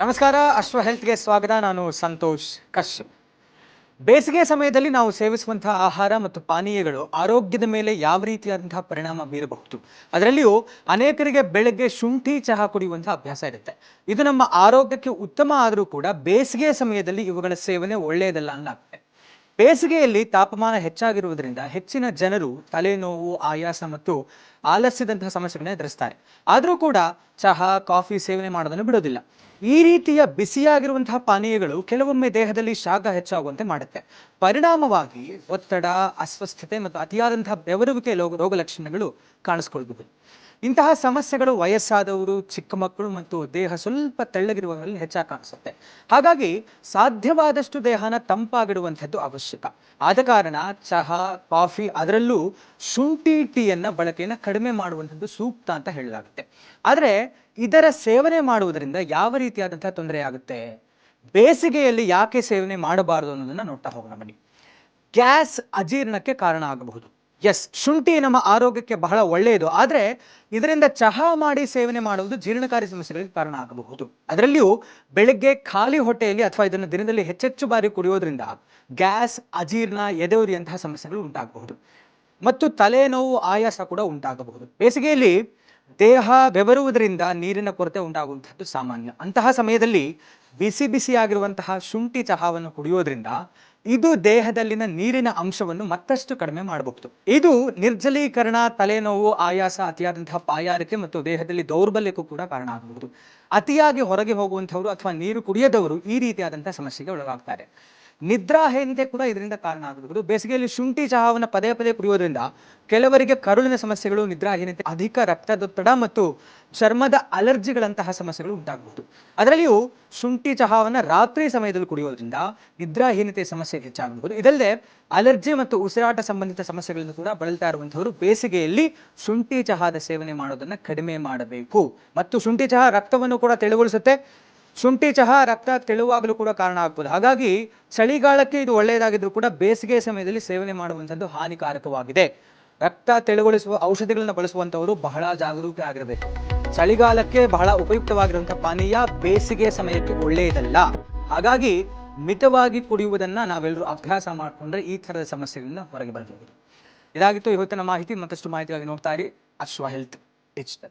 ನಮಸ್ಕಾರ, ಅಶ್ವ ಹೆಲ್ತ್ಗೆ ಸ್ವಾಗತ. ನಾನು ಸಂತೋಷ್ ಕಶ್. ಬೇಸಿಗೆ ಸಮಯದಲ್ಲಿ ನಾವು ಸೇವಿಸುವಂತಹ ಆಹಾರ ಮತ್ತು ಪಾನೀಯಗಳು ಆರೋಗ್ಯದ ಮೇಲೆ ಯಾವ ರೀತಿಯಾದಂತಹ ಪರಿಣಾಮ ಬೀರಬಹುದು? ಅದರಲ್ಲಿಯೂ ಅನೇಕರಿಗೆ ಬೆಳಗ್ಗೆ ಶುಂಠಿ ಚಹಾ ಕುಡಿಯುವಂತಹ ಅಭ್ಯಾಸ ಇರುತ್ತೆ. ಇದು ನಮ್ಮ ಆರೋಗ್ಯಕ್ಕೆ ಉತ್ತಮ ಆದರೂ ಕೂಡ ಬೇಸಿಗೆ ಸಮಯದಲ್ಲಿ ಇವುಗಳ ಸೇವನೆ ಒಳ್ಳೆಯದಲ್ಲ ಅನ್ನಾಗ್ತದೆ ಬೇಸಿಗೆಯಲ್ಲಿ ತಾಪಮಾನ ಹೆಚ್ಚಾಗಿರುವುದರಿಂದ ಹೆಚ್ಚಿನ ಜನರು ತಲೆನೋವು, ಆಯಾಸ ಮತ್ತು ಆಲಸ್ಯದಂತಹ ಸಮಸ್ಯೆಗಳನ್ನ ಎದುರಿಸ್ತಾರೆ. ಆದರೂ ಕೂಡ ಚಹಾ, ಕಾಫಿ ಸೇವನೆ ಮಾಡೋದನ್ನು ಬಿಡೋದಿಲ್ಲ. ಈ ರೀತಿಯ ಬಿಸಿಯಾಗಿರುವಂತಹ ಪಾನೀಯಗಳು ಕೆಲವೊಮ್ಮೆ ದೇಹದಲ್ಲಿ ಶಾಖ ಹೆಚ್ಚಾಗುವಂತೆ ಮಾಡುತ್ತೆ. ಪರಿಣಾಮವಾಗಿ ಒತ್ತಡ, ಅಸ್ವಸ್ಥತೆ ಮತ್ತು ಅತಿಯಾದಂತಹ ಬೆವರುವಿಕೆ ರೋಗ ರೋಗ ಲಕ್ಷಣಗಳು ಕಾಣಿಸ್ಕೊಳ್ಬಹುದು ಇಂತಹ ಸಮಸ್ಯೆಗಳು ವಯಸ್ಸಾದವರು, ಚಿಕ್ಕ ಮಕ್ಕಳು ಮತ್ತು ದೇಹ ಸ್ವಲ್ಪ ತೆಳ್ಳಗಿರುವವರಲ್ಲಿ ಹೆಚ್ಚಾಗಿ ಕಾಣಿಸುತ್ತೆ. ಹಾಗಾಗಿ ಸಾಧ್ಯವಾದಷ್ಟು ದೇಹನ ತಂಪಾಗಿಡುವಂಥದ್ದು ಅವಶ್ಯಕ. ಆದ ಕಾರಣ ಚಹಾ, ಕಾಫಿ ಅದರಲ್ಲೂ ಶುಂಠಿ ಟೀಯನ್ನ ಬಳಕೆಯನ್ನು ಕಡಿಮೆ ಮಾಡುವಂಥದ್ದು ಸೂಕ್ತ ಅಂತ ಹೇಳಲಾಗುತ್ತೆ. ಆದರೆ ಇದರ ಸೇವನೆ ಮಾಡುವುದರಿಂದ ಯಾವ ರೀತಿಯಾದಂತಹ ತೊಂದರೆ ಆಗುತ್ತೆ? ಬೇಸಿಗೆಯಲ್ಲಿ ಯಾಕೆ ಸೇವನೆ ಮಾಡಬಾರದು ಅನ್ನೋದನ್ನ ನೋಡ್ತಾ ಹೋಗೋಣ ಬನ್ನಿ. ಗ್ಯಾಸ್ ಅಜೀರ್ಣಕ್ಕೆ ಕಾರಣ ಆಗಬಹುದು. ಎಸ್ ಶುಂಠಿ ನಮ್ಮ ಆರೋಗ್ಯಕ್ಕೆ ಬಹಳ ಒಳ್ಳೆಯದು. ಆದರೆ ಇದರಿಂದ ಚಹಾ ಮಾಡಿ ಸೇವನೆ ಮಾಡುವುದು ಜೀರ್ಣಕಾರಿ ಸಮಸ್ಯೆಗಳಿಗೆ ಕಾರಣ ಆಗಬಹುದು. ಅದರಲ್ಲಿಯೂ ಬೆಳಗ್ಗೆ ಖಾಲಿ ಹೊಟ್ಟೆಯಲ್ಲಿ ಅಥವಾ ಇದನ್ನು ದಿನದಲ್ಲಿ ಹೆಚ್ಚೆಚ್ಚು ಬಾರಿ ಕುಡಿಯೋದ್ರಿಂದ ಗ್ಯಾಸ್ ಅಜೀರ್ಣ, ಎದೆಯುರಿಯಂತಹ ಸಮಸ್ಯೆಗಳು ಉಂಟಾಗಬಹುದು. ಮತ್ತು ತಲೆನೋವು, ಆಯಾಸ ಕೂಡ ಉಂಟಾಗಬಹುದು. ಬೇಸಿಗೆಯಲ್ಲಿ ದೇಹ ಬೆವರುವುದರಿಂದ ನೀರಿನ ಕೊರತೆ ಉಂಟಾಗುವಂಥದ್ದು ಸಾಮಾನ್ಯ. ಅಂತಹ ಸಮಯದಲ್ಲಿ ಬಿಸಿ ಬಿಸಿಯಾಗಿರುವಂತಹ ಶುಂಠಿ ಚಹಾವನ್ನು ಕುಡಿಯೋದ್ರಿಂದ ಇದು ದೇಹದಲ್ಲಿನ ನೀರಿನ ಅಂಶವನ್ನು ಮತ್ತಷ್ಟು ಕಡಿಮೆ ಮಾಡಬಹುದು. ಇದು ನಿರ್ಜಲೀಕರಣ, ತಲೆನೋವು, ಆಯಾಸ, ಅತಿಯಾದಂತಹ ಪಾಯಾರಿಕೆ ಮತ್ತು ದೇಹದಲ್ಲಿ ದೌರ್ಬಲ್ಯಕ್ಕೂ ಕೂಡ ಕಾರಣ ಆಗಬಹುದು. ಅತಿಯಾಗಿ ಹೊರಗೆ ಹೋಗುವಂಥವರು ಅಥವಾ ನೀರು ಕುಡಿಯದವರು ಈ ರೀತಿಯಾದಂತಹ ಸಮಸ್ಯೆಗೆ ಒಳಗಾಗ್ತಾರೆ. ನಿದ್ರಾಹೀನತೆ ಕೂಡ ಇದರಿಂದ ಕಾರಣ ಆಗಬಹುದು ಬೇಸಿಗೆಯಲ್ಲಿ ಶುಂಠಿ ಚಹಾವನ್ನು ಪದೇ ಪದೇ ಕುಡಿಯೋದ್ರಿಂದ ಕೆಲವರಿಗೆ ಕರುಳಿನ ಸಮಸ್ಯೆಗಳು ನಿದ್ರಾಹೀನತೆ ಅಧಿಕ ರಕ್ತದೊತ್ತಡ ಮತ್ತು ಚರ್ಮದ ಅಲರ್ಜಿಗಳಂತಹ ಸಮಸ್ಯೆಗಳು ಉಂಟಾಗಬಹುದು. ಅದರಲ್ಲಿಯೂ ಶುಂಠಿ ಚಹಾವನ್ನು ರಾತ್ರಿ ಸಮಯದಲ್ಲಿ ಕುಡಿಯೋದ್ರಿಂದ ನಿದ್ರಾಹೀನತೆ ಸಮಸ್ಯೆ ಹೆಚ್ಚಾಗಬಹುದು. ಇದಲ್ಲದೆ ಅಲರ್ಜಿ ಮತ್ತು ಉಸಿರಾಟ ಸಂಬಂಧಿತ ಸಮಸ್ಯೆಗಳನ್ನು ಕೂಡ ಬಳಲ್ತಾ ಇರುವಂತಹವರು ಬೇಸಿಗೆಯಲ್ಲಿ ಶುಂಠಿ ಚಹಾದ ಸೇವನೆ ಮಾಡೋದನ್ನ ಕಡಿಮೆ ಮಾಡಬೇಕು. ಮತ್ತು ಶುಂಠಿ ಚಹಾ ರಕ್ತವನ್ನು ಕೂಡ ತೆಳುಗೊಳಿಸುತ್ತೆ. ಶುಂಠಿ ಚಹಾ ರಕ್ತ ತೆಳುವಾಗಲು ಕೂಡ ಕಾರಣ ಆಗ್ಬೋದು. ಹಾಗಾಗಿ ಚಳಿಗಾಲಕ್ಕೆ ಇದು ಒಳ್ಳೆಯದಾಗಿದ್ರೂ ಕೂಡ ಬೇಸಿಗೆ ಸಮಯದಲ್ಲಿ ಸೇವನೆ ಮಾಡುವಂಥದ್ದು ಹಾನಿಕಾರಕವಾಗಿದೆ. ರಕ್ತ ತೆಳುಗೊಳಿಸುವ ಔಷಧಿಗಳನ್ನು ಬಳಸುವಂಥವರು ಬಹಳ ಜಾಗರೂಕ ಆಗಿರಬೇಕು. ಚಳಿಗಾಲಕ್ಕೆ ಬಹಳ ಉಪಯುಕ್ತವಾಗಿರುವಂಥ ಪಾನೀಯ ಬೇಸಿಗೆ ಸಮಯಕ್ಕೆ ಒಳ್ಳೆಯದಲ್ಲ. ಹಾಗಾಗಿ ಮಿತವಾಗಿ ಕುಡಿಯುವುದನ್ನ ನಾವೆಲ್ಲರೂ ಅಭ್ಯಾಸ ಮಾಡಿಕೊಂಡ್ರೆ ಈ ಥರದ ಸಮಸ್ಯೆಗಳಿಂದ ಹೊರಗೆ ಬರಬಹುದು. ಇದಾಗಿತ್ತು ಇವತ್ತಿನ ಮಾಹಿತಿ. ಮತ್ತಷ್ಟು ಮಾಹಿತಿಗಾಗಿ ನೋಡ್ತಾ ಇರಿ. ಅಶ್ವ ಹೆಲ್ತ್ ಡಿಜಿಟಲ್.